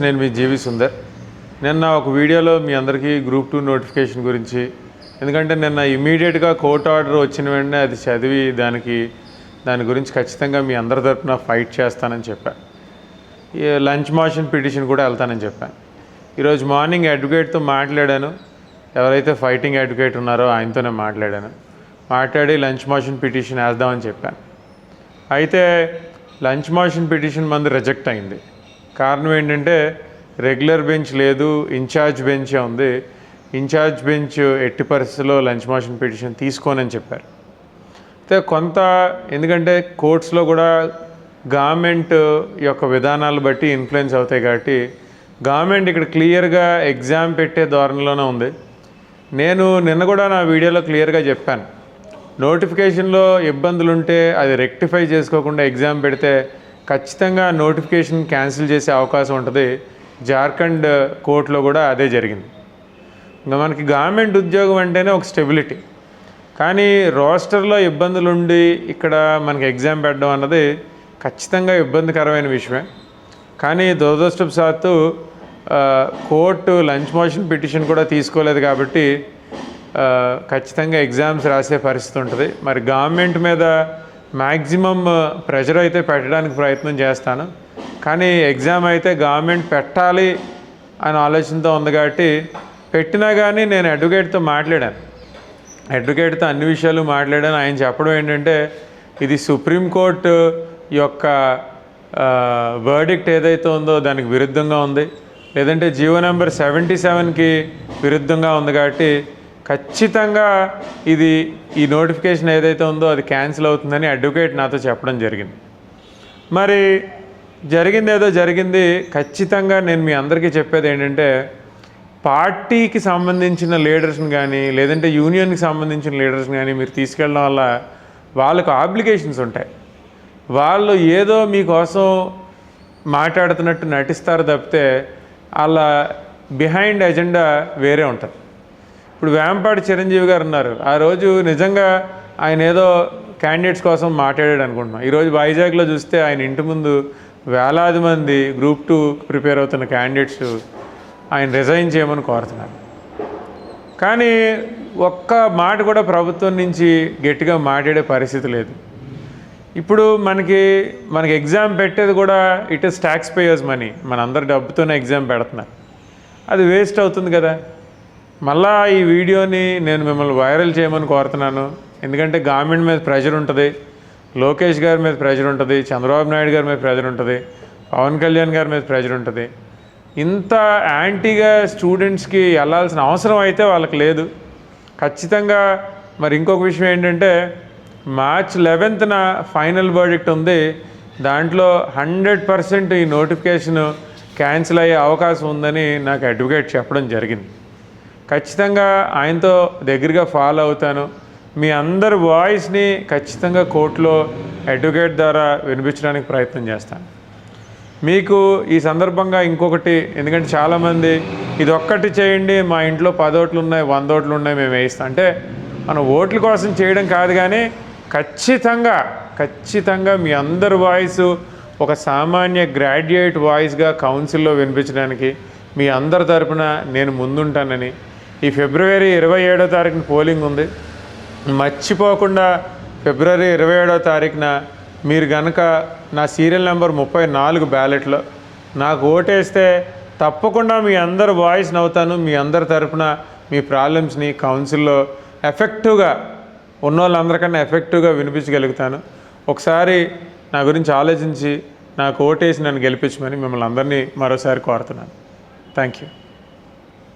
నేను మీ జీవి సుందర్. నిన్న ఒక వీడియోలో మీ అందరికీ గ్రూప్ టూ నోటిఫికేషన్ గురించి ఎందుకంటే నిన్న ఇమీడియట్గా కోర్ట్ ఆర్డర్ వచ్చిన వెంటనే అది చదివి దానికి దాని గురించి ఖచ్చితంగా మీ అందరి తరఫున ఫైట్ చేస్తానని చెప్పా. ఈ లంచ్ మోషన్ పిటిషన్ కూడా వెళ్తానని చెప్పాను ఈరోజు మార్నింగ్ అడ్వకేట్తో మాట్లాడాను. ఎవరైతే ఫైటింగ్ అడ్వకేట్ ఉన్నారో ఆయనతోనే మాట్లాడాను. మాట్లాడి లంచ్ మోషన్ పిటిషన్ వేద్దామని చెప్పాను అయితే లంచ్ మోషన్ పిటిషన్ మంది రిజెక్ట్ అయింది. కారణం ఏంటంటే రెగ్యులర్ బెంచ్ లేదు ఇన్ఛార్జ్ బెంచే ఉంది. ఇన్ఛార్జ్ బెంచ్ ఎట్టి పరిస్థితుల్లో లంచ్ మోషన్ పిటిషన్ తీసుకోనని చెప్పారు. అయితే కొంత ఎందుకంటే కోర్ట్స్లో కూడా గవర్నమెంట్ యొక్క విధానాలు బట్టి ఇన్ఫ్లుయెన్స్ అవుతాయి కాబట్టి గవర్నమెంట్ ఇక్కడ క్లియర్గా ఎగ్జామ్ పెట్టే ధోరణిలోనే ఉంది. నేను నిన్న కూడా నా వీడియోలో క్లియర్గా చెప్పాను. నోటిఫికేషన్లో ఇబ్బందులుంటే అది రెక్టిఫై చేసుకోకుండా ఎగ్జామ్ పెడితే ఖచ్చితంగా నోటిఫికేషన్ క్యాన్సిల్ చేసే అవకాశం ఉంటుంది. జార్ఖండ్ uh, కోర్టులో కూడా అదే జరిగింది. ఇంకా మనకి గవర్నమెంట్ ఉద్యోగం అంటేనే ఒక స్టెబిలిటీ. కానీ రోస్టర్లో ఇబ్బందులు ఉండి ఇక్కడ మనకి ఎగ్జామ్ పెట్టడం అన్నది ఖచ్చితంగా ఇబ్బందికరమైన విషయమే. కానీ దురదృష్టవశాత్తు ఆ, కోర్టు లంచ్ మోషన్ పిటిషన్ కూడా తీసుకోలేదు కాబట్టి uh, ఖచ్చితంగా ఎగ్జామ్స్ రాసే పరిస్థితి ఉంటుంది. మరి గవర్నమెంట్ మీద మ్యాక్సిమం ప్రెషర్ అయితే పెట్టడానికి ప్రయత్నం చేస్తాను. కానీ ఎగ్జామ్ అయితే గవర్నమెంట్ పెట్టాలి అనే ఆలోచనతో ఉంది కాబట్టి పెట్టినా కానీ నేను అడ్వకేట్తో మాట్లాడాను. అడ్వకేట్తో అన్ని విషయాలు మాట్లాడాను. ఆయన చెప్పడం ఏంటంటే ఇది సుప్రీంకోర్టు యొక్క వర్డిక్ట్ ఏదైతే ఉందో దానికి విరుద్ధంగా ఉంది. లేదంటే జీవో నెంబర్ సెవెంటీ సెవెన్కి విరుద్ధంగా ఉంది కాబట్టి ఖచ్చితంగా ఇది ఈ నోటిఫికేషన్ ఏదైతే ఉందో అది క్యాన్సిల్ అవుతుందని అడ్వకేట్ నాతో చెప్పడం జరిగింది. మరి జరిగింది ఏదో జరిగింది ఖచ్చితంగా నేను మీ అందరికీ చెప్పేది ఏంటంటే పార్టీకి సంబంధించిన లీడర్స్ని కానీ లేదంటే యూనియన్కి సంబంధించిన లీడర్స్ని కానీ మీరు తీసుకెళ్ళడం వల్ల వాళ్ళకు ఆబ్లిగేషన్స్ ఉంటాయి. వాళ్ళు ఏదో మీకోసం మాట్లాడుతున్నట్టు నటిస్తారు తప్పితే వాళ్ళ బిహైండ్ ఎజెండా వేరే ఉంటుంది. ఇప్పుడు వేంపాటి చిరంజీవి గారు ఉన్నారు. ఆ రోజు నిజంగా ఆయన ఏదో క్యాండిడేట్స్ కోసం మాట్లాడాడు అనుకుంటున్నాం. ఈరోజు వైజాగ్లో చూస్తే ఆయన ఇంటి ముందు వేలాది మంది గ్రూప్ టూ ప్రిపేర్ అవుతున్న క్యాండిడేట్స్ ఆయన రిజైన్ చేయమని కోరుతున్నారు. కానీ ఒక్క మాట కూడా ప్రభుత్వం నుంచి గట్టిగా మాట్లాడే పరిస్థితి లేదు. ఇప్పుడు మనకి మనకి ఎగ్జామ్ పెట్టేది కూడా it is tax payers money మన అందరు డబ్బుతోనే ఎగ్జామ్ పెడుతున్నారు. అది వేస్ట్ అవుతుంది కదా. మళ్ళా ఈ వీడియోని నేను మిమ్మల్ని వైరల్ చేయమని కోరుతున్నాను. ఎందుకంటే గవర్నమెంట్ మీద ప్రెషర్ ఉంటుంది లోకేష్ గారి మీద ప్రెషర్ ఉంటుంది చంద్రబాబు నాయుడు గారి మీద ప్రెషర్ ఉంటుంది పవన్ కళ్యాణ్ గారి మీద ప్రెషర్ ఉంటుంది. ఇంత యాంటీగా స్టూడెంట్స్కి వెళ్ళాల్సిన అవసరం అయితే వాళ్ళకి లేదు. ఖచ్చితంగా మరి ఇంకొక విషయం ఏంటంటే మార్చ్ లెవెన్త్న ఫైనల్ వర్డిక్ట్ ఉంది. దాంట్లో హండ్రెడ్ పర్సెంట్ ఈ నోటిఫికేషన్ క్యాన్సిల్ అయ్యే అవకాశం ఉందని నాకు అడ్వకేట్ చెప్పడం జరిగింది. ఖచ్చితంగా ఆయనతో దగ్గరగా ఫాలో అవుతాను. మీ అందరి వాయిస్ని ఖచ్చితంగా కోర్టులో అడ్వకేట్ ద్వారా వినిపించడానికి ప్రయత్నం చేస్తాను. మీకు ఈ సందర్భంగా ఇంకొకటి ఎందుకంటే చాలామంది ఇది ఒక్కటి చేయండి మా ఇంట్లో పదోట్లు ఉన్నాయి వంద ఓట్లు ఉన్నాయి మేము వేయిస్తాం. అంటే మనం ఓట్ల కోసం చేయడం కాదు కానీ ఖచ్చితంగా ఖచ్చితంగా మీ అందరి వాయిస్ ఒక సామాన్య గ్రాడ్యుయేట్ వాయిస్గా కౌన్సిల్లో వినిపించడానికి మీ అందరి తరపున నేను ముందుంటానని ఈ ఫిబ్రవరి ఇరవై ఏడో తారీఖున పోలింగ్ ఉంది. మర్చిపోకుండా ఫిబ్రవరి ఇరవై ఏడో తారీఖున మీరు గనక నా సీరియల్ నెంబర్ ముప్పై నాలుగు బ్యాలెట్లో నాకు ఓటేస్తే తప్పకుండా మీ అందరి వాయిస్ నవ్వుతాను. మీ అందరి తరపున మీ ప్రాబ్లమ్స్ని కౌన్సిల్లో ఎఫెక్టివ్గా ఉన్న వాళ్ళందరికన్నా ఎఫెక్టివ్గా వినిపించగలుగుతాను. ఒకసారి నా గురించి ఆలోచించి నాకు ఓటేసి నన్ను గెలిపించమని మిమ్మల్ని అందరినీ మరోసారి కోరుతున్నాను. Thank you.